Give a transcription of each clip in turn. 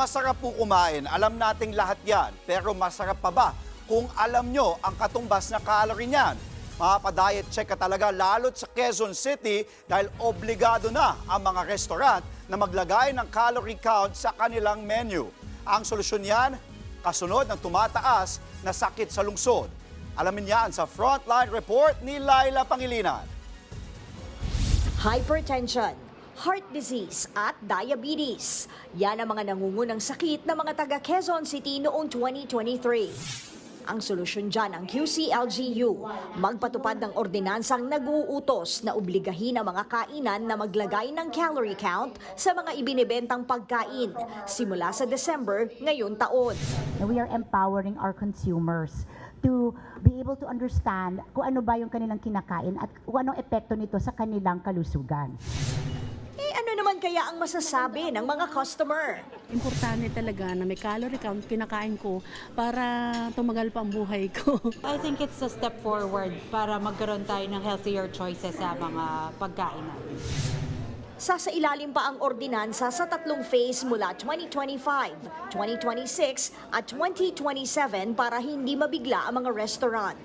Masarap po kumain, alam nating lahat yan. Pero masarap pa ba kung alam nyo ang katumbas na calorie niyan? Mapadiet check ka talaga lalo't sa Quezon City dahil obligado na ang mga restaurant na maglagay ng calorie count sa kanilang menu. Ang solusyon yan, kasunod ng tumataas na sakit sa lungsod. Alamin yan sa Frontline Report ni Laila Pangilinan. hypertension, heart disease at diabetes. Yan ang mga nangungunang sakit ng mga taga Quezon City noong 2023. Ang solusyon dyan ang QCLGU, magpatupad ng ordinansang nag-uutos na obligahin ang mga kainan na maglagay ng calorie count sa mga ibinibentang pagkain simula sa December ngayon taon. we are empowering our consumers to be able to understand kung ano ba yung kanilang kinakain at kung anong epekto nito sa kanilang kalusugan. Kaya ang masasabi ng mga customer? Importante talaga na may calorie count kinakain ko para tumagal pa ang buhay ko. I think it's a step forward para magkaroon tayo ng healthier choices sa mga pagkain natin. Sasailalim pa ang ordinansa sa tatlong phase mula 2025, 2026 at 2027 para hindi mabigla ang mga restaurant.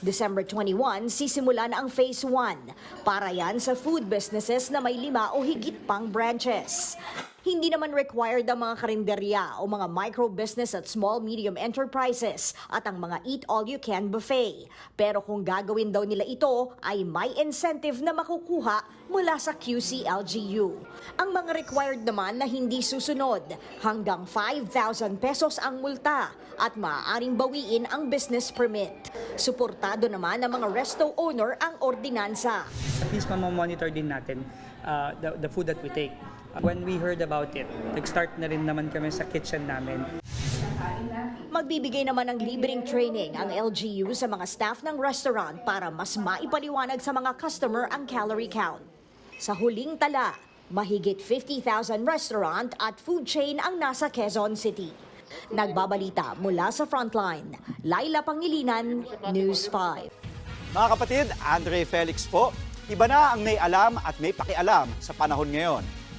December 21, sisimula na ang Phase 1 para yan sa food businesses na may lima o higit pang branches. Hindi naman required ang mga karinderya o mga micro-business at small-medium enterprises at ang mga eat-all-you-can buffet. Pero kung gagawin daw nila ito, ay may incentive na makukuha mula sa QCLGU. Ang mga required naman na hindi susunod, hanggang 5,000 pesos ang multa at maaaring bawiin ang business permit. Suportado naman ng mga resto owner ang ordinansa. at least mamamonitor din natin uh, the, the food that we take. When we heard about it, nag-start na rin naman kami sa kitchen namin. Magbibigay naman ng libreng training ang LGU sa mga staff ng restaurant para mas maipaliwanag sa mga customer ang calorie count. Sa huling tala, mahigit 50,000 restaurant at food chain ang nasa Quezon City. Nagbabalita mula sa Frontline, Laila Pangilinan, News 5. Mga kapatid, Andre Felix po. Iba na ang may alam at may pakialam sa panahon ngayon.